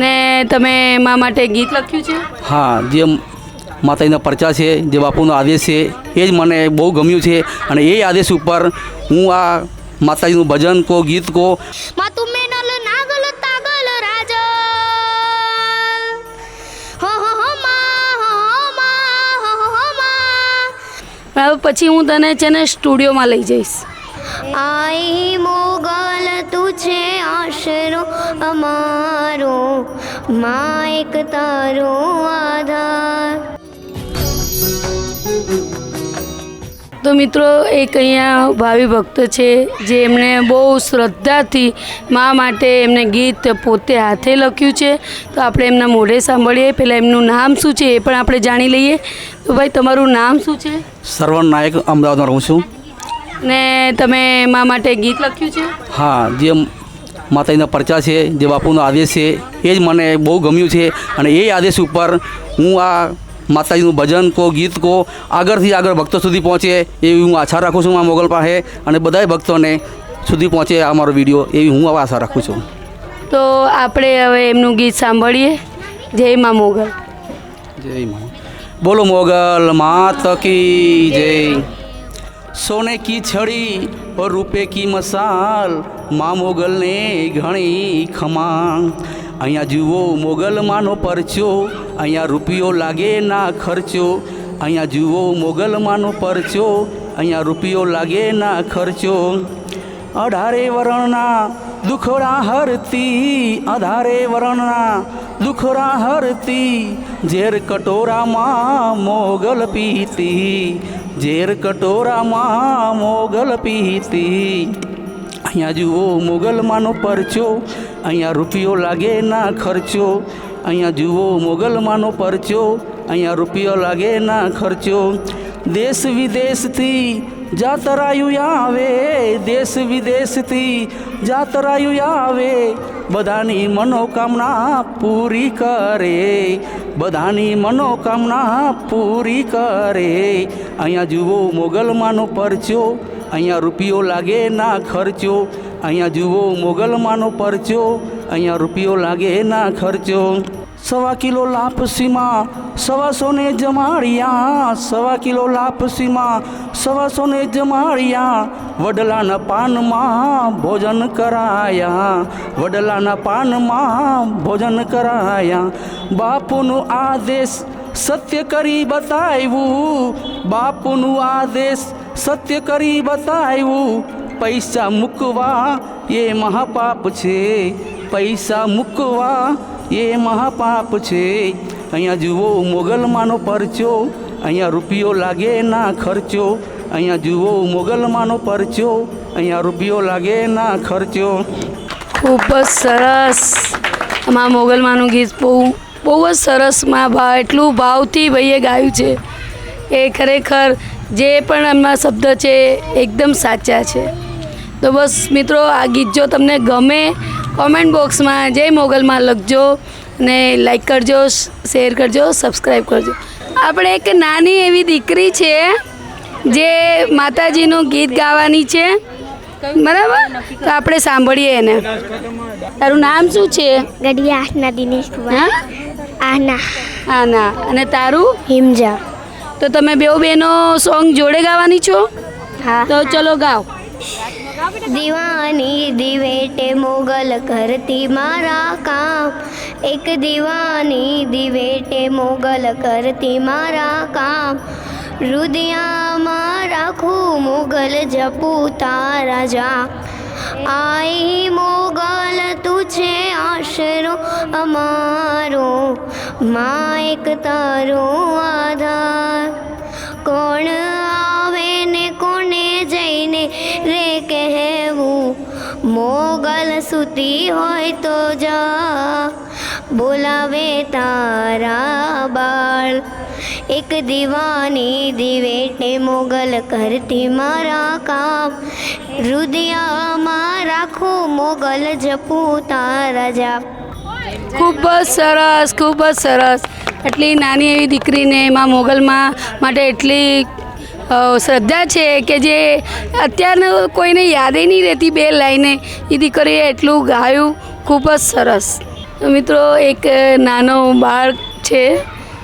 ને તમે એમાં માટે ગીત લખ્યું છે? હા જે માતાજીના પરચા છે જે બાપુનો આદેશ છે એ જ મને બહુ ગમ્યું છે અને એ આદેશ ઉપર હું આ માતાજીનું ભજન કો ગીત કો માં તુમે નલ નાગલ તાગલ રાજ. હો હો હો માં હો હો માં હો હો હો માં. હવે પછી હું તને છે ને સ્ટુડિયોમાં લઈ જઈશ. આઈ મોગલ તું છે આશરો અમારો માં એક તારો આધાર. તો મિત્રો એક અહીંયા ભાવિ ભક્ત છે જે એમણે બહુ શ્રદ્ધાથી મા માટે એમને ગીત પોતે હાથે લખ્યું છે. તો આપણે એમના મોઢે સાંભળીએ. પહેલાં એમનું નામ શું છે એ પણ આપણે જાણી લઈએ. તો ભાઈ તમારું નામ શું છે? સરવણ નાયક અમદાવાદમાં રહું છું. ને તમે મા માટે ગીત લખ્યું છે? હા જે માતાજીના પરચા છે જે બાપુનો આદેશ છે એ જ મને બહુ ગમ્યું છે અને એ આદેશ ઉપર હું આ માતાજીનું ભજન કો ગીત કો આગળથી આગળ ભક્તો સુધી પહોંચે એવી હું આશા રાખું છું આ મોગલ પાસે અને બધાય ભક્તોને સુધી પહોંચે આ મારો વીડિયો એવી હું આશા રાખું છું. તો આપણે હવે એમનું ગીત સાંભળીએ. જય મા મોગલ. જય મા બોલો મોગલ માત કી જય. સોને કી છડી રૂપે કી મસાલ, મા મોગલને ઘણી ખમા અહીંયા જુઓ મોગલમાંનો પરચો, અહીંયા રૂપિયો લાગે ના ખર્ચો. અહીંયા જુઓ મોગલમાંનો પરચો, અહીંયા રૂપિયો લાગે ના ખર્ચો. અઢારે વરણના દુખડા હરતી, અઢારે વરણના દુખડા હરતી, ઝેર કટોરામાં મોગલ પીતી. ઝેર કટોરામાં મોગલ પીતી. અહીંયા જુઓ મોગલમાંનો પરચો. અહીંયા રૂપિયો લાગે ના ખર્ચો. અહીંયા જુઓ મોગલમાંનો પરચો. અહીંયા રૂપિયો લાગે ના ખર્ચો. દેશ વિદેશથી જાતરાયું આવે, દેશ વિદેશથી જાતરાયું આવે. બધાની મનોકામના પૂરી કરે. બધાની મનોકામના પૂરી કરે. અહીંયા જુઓ, મોગલમાંનો પરચો, અહીંયા રૂપિયો લાગે ના ખર્ચો. અહીંયા જુઓ, મોગલમાંનો પરચો, અહીંયા રૂપિયો લાગે ના ખર્ચો. સવા કિલો લાપસીમાં સવાસોને જમાડ્યા, સવા કિલો લાપસીમાં સવાસોને જમાડ્યા, વડલાના પાનમાં ભોજન કરાયા, વડલાના પાનમાં ભોજન કરાયા. બાપુનું આદેશ સત્ય કરી બતાવ્યું, બાપુનું આદેશ સત્ય કરી બતાવ્યું. પૈસા મૂકવા એ મહાપાપ છે, પૈસા મૂકવા એ મહાપાપ છે. અહીંયા જુઓ, મોગલમાંનો પરચો. અહીંયા રૂપિયો લાગે ના ખર્ચો. અહીંયા જુઓ, મોગલમાંનો પરચો. અહીંયા રૂપિયો લાગે ના ખર્ચો. ખૂબ જ સરસ. આમાં મોગલમાંનું ગીત બહુ બહુ જ સરસ. માં ભાવ એટલું ભાવથી ભાઈએ ગાયું છે. એ ખરેખર જે પણ એમના શબ્દ છે એકદમ સાચા છે. તો બસ મિત્રો, આ ગીત જો તમને ગમે કોમેન્ટ બોક્સમાં જય મોગલમાં લખજો. ને લાઈક કરજો શેર કરજો સબસ્ક્રાઈબ કરજો. આપણે એક નાની એવી દીકરી છે જે માતાજીનું ગીત ગાવાની છે. બરાબર? તો આપણે સાંભળીએ એને. તારું નામ શું છે? ગઢિયા આહના દિનેશ આહના. આના અને તારું? હિમજા. તો તમે બે બેનો સોંગ જોડે ગાવાની છો? હા. તો ચલો ગાઓ. દીવાની દિવેટે મોગલ કરતી મારા કામ. એક દીવાની દિવેટે મોગલ કરતી મારા કામ. હૃદયામાં રાખું મોગલ જપું તારા જા આઈ મોગલ તું છે આશરો અમારો માં એક તારો આધાર. કોણ આવે ને કોને જઈને રે કહેવું? મોગલ સુતી હોય તો જા. બોલાવે તારા બાળ. એક દીવાની દિવેટે મોગલ કરતી મારા કામ. હૃદયામાં રાખું મોગલ જપું તારા જાપ. ખૂબ જ સરસ, ખૂબ જ સરસ. એટલી નાની એવી દીકરીને એમાં મોગલમાં માટે એટલી શ્રદ્ધા છે કે જે અત્યારનું કોઈને યાદે નહીં રહેતી બે લાઈને. એ દીકરીએ એટલું ગાયું. ખૂબ જ સરસ. મિત્રો એક નાનો બાળક છે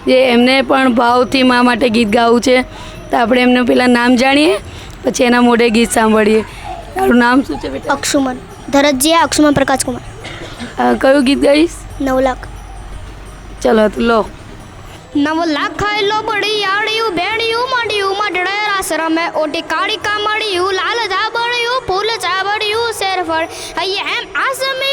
જે એમને પણ ભાવથી મા માટે ગીત ગાવું છે. તો આપણે એમનું પહેલાં નામ જાણીએ પછી એના મોઢે ગીત સાંભળીએ. તારું નામ શું છે બેટા? અક્ષુમન. ધરતજીયા અક્ષુમન પ્રકાશકુમાર કયું ગીત ગાઈશ? નવ લાખ. ચલો તો લો. નવ લાખ ખાયલો બળિયાળિયું ભેણિયું મડિયું મડળે રાસ રમે ઓટી કાળી કામડિયું લાલ ધાબડિયું ફૂલ ચાબડિયું શેરફળ. અહીંયા એમ આસમિયું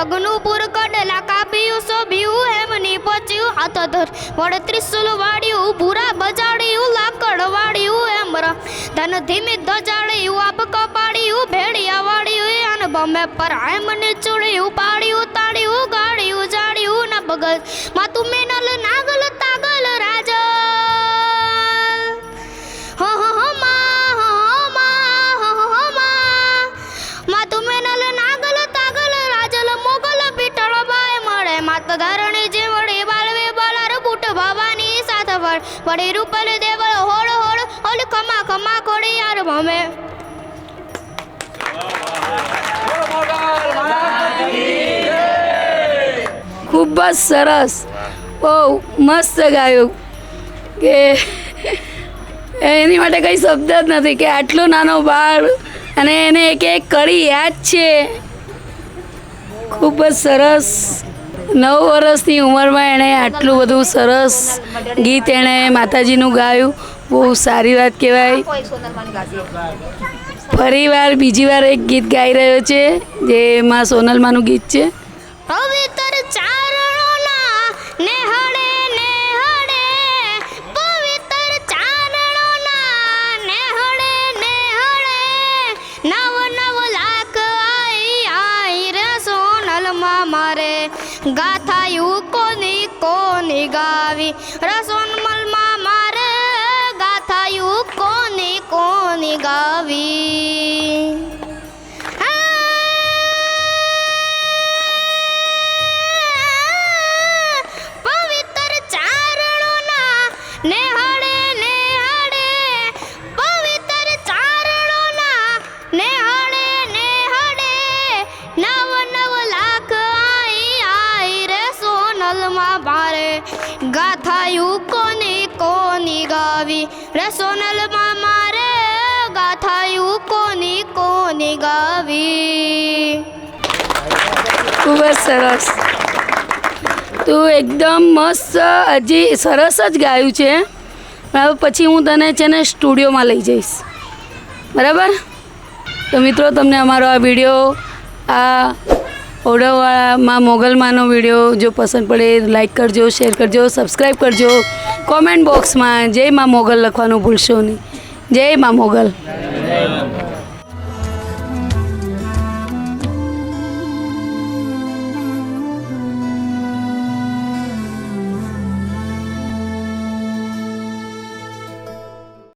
પગનું પૂર કડલા કાપ્યું સોભ્યું હેમની પચ્યું હાથ ધર વડે ત્રિશુલ વાળ્યું પૂરા બજાડ્યું લાકડ વાળ્યું એમ ધન ધીમે ધજાડ્યું આપ કપાડ્યું ભેડિયા વાળ્યું અન બમે પર એમને ચૂડ્યું પાડ્યું તાળ્યું ગાડ્યું જાડ્યું ના બગલ માતું મેનલ નાગલ મળે જે જીવડી બાળવે બાલાર બુટ ભવાની સાથ વળ. વડી રૂપલ દેવળ હોળ હોળ હોલ ખમા ખમા ખોડી યાર ભમે. ખૂબ જ સરસ. બહુ મસ્ત ગાયું. કે એની માટે કંઈ શબ્દ જ નથી કે આટલો નાનો બાળ અને એને એક એક કડી યાદ છે. ખૂબ જ સરસ. નવ વર્ષની ઉંમરમાં એણે આટલું બધું સરસ ગીત એણે માતાજીનું ગાયું. બહુ સારી વાત કહેવાય. ફરીવાર બીજી વાર એક ગીત ગાઈ રહ્યો છે, જે માં સોનલમાનું ગીત છે. ગાથાયું કોની કોની ગાવી? રસોનમલમાં મારે ગાથાયું કોની કોની ગાવી? રે મારે ગાથાયું કોની કોની ગાવી? ખૂબ જ સરસ. તું એકદમ મસ્ત, હજી સરસ જ ગાયું છે. બરાબર પછી હું તને છે ને સ્ટુડિયોમાં લઈ જઈશ. બરાબર? તો મિત્રો, તમને અમારો આ વીડિયો, આ ઓડોવાળામાં મોગલમાંનો વીડિયો જો પસંદ પડે લાઈક કરજો શેર કરજો સબસ્ક્રાઈબ કરજો. કોમેન્ટ બોક્સમાં જય માં મોગલ લખવાનું ભૂલશો નહીં. જય માં મોગલ.